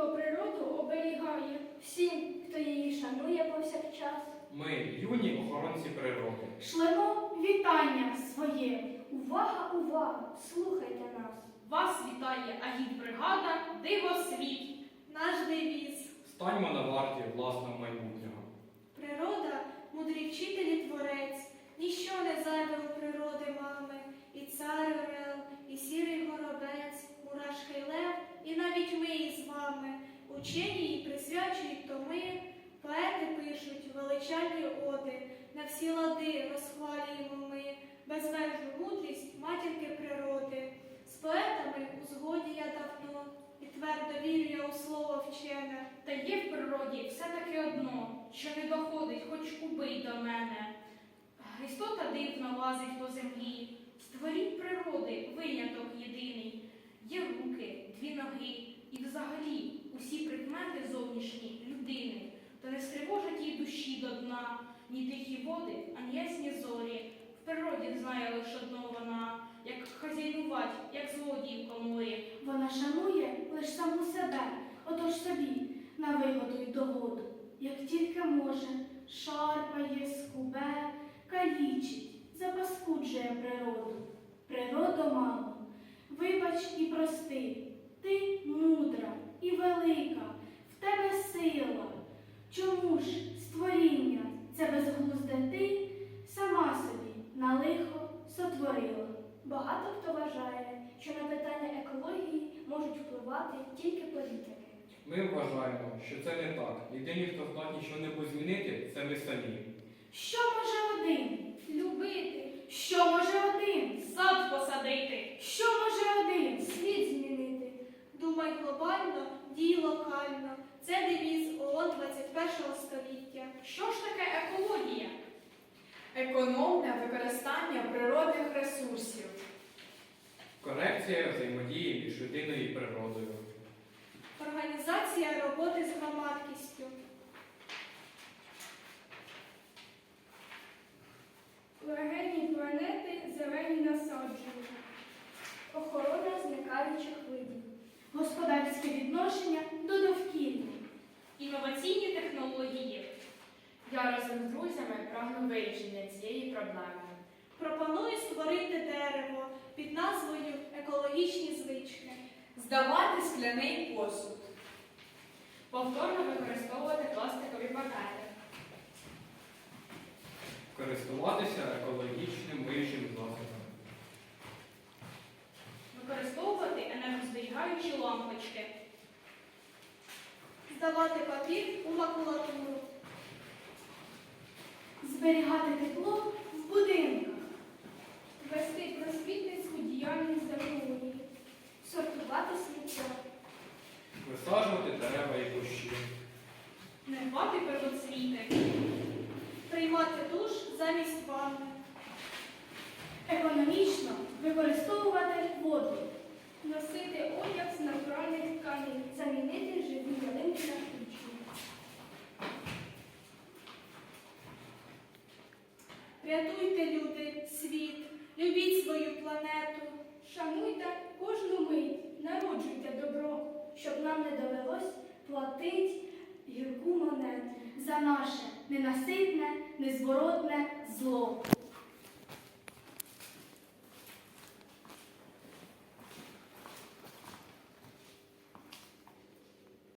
хто природу оберігає, всім, хто її шанує повсякчас. Ми юні охоронці природи. Шлемо вітання своє. Увага, увага, слухайте нас. Вас вітає агітбригада Диво світ. Наш девіз. Станьмо на варті власного майбутнього. Природа, мудрі вчителі творець, ніщо не зайве у природи мами, і цар орел, Учені їй присвячують томи, поети пишуть величальні оди, на всі лади розхвалюємо ми, безмежну мудрість матінки природи. З поетами у згоді я давно, і твердо вірю я у слово вчене. Та є в природі все-таки одно, що не доходить, хоч убий до мене. Істота дивно лазить по землі, створіть природи виняток єдиний. Ні тихі води, ані ясні зорі. В природі знає лише одно вона, як хазяйнувати, як злодій в коморі. Вона шанує лиш саму себе, отож собі на вигоду й догоду. Як тільки може, шарпає, скубе, калічить, запаскуджує природу. Природо, мамо, вибач і прости, сотворила? Багато хто вважає, що на питання екології можуть впливати тільки політики. Ми вважаємо, що це не так. Єдині, хто здатні що-небудь змінити, це ми самі. Що може один? Любити, Що може один? Сад посадити. Що може один? світ змінити. Думай глобально, дій локально. Це девіз ООН 21 століття. Що ж таке екологія? Економне використання природних ресурсів. Корекція взаємодії між людиною і природою. Організація роботи з громадськістю. Легені планети, зелені насадження. Охорона зникаючих видів. Господарське відношення до довкілля. Інноваційні технології. Я разом з друзями прагну вирішення цієї проблеми. Пропоную створити дерево під назвою Екологічні звички. Здавати скляний посуд. Повторно використовувати пластикові пакети. Користуватися екологічним миючим засобом. Використовувати енергозберігаючі лампочки. Здавати папір у макулатуру. Зберігати тепло в будинках. Вести просвітницьку діяльність за екології. Сортувати сміття. Висаджувати дерева і кущі. Не дбати первоцвіти. Приймати душ замість ванни. Економічно використовувати воду. Носити одяг з натуральних тканин. Замінити живі не довелось платить гірку монету за наше ненаситне, незворотне зло.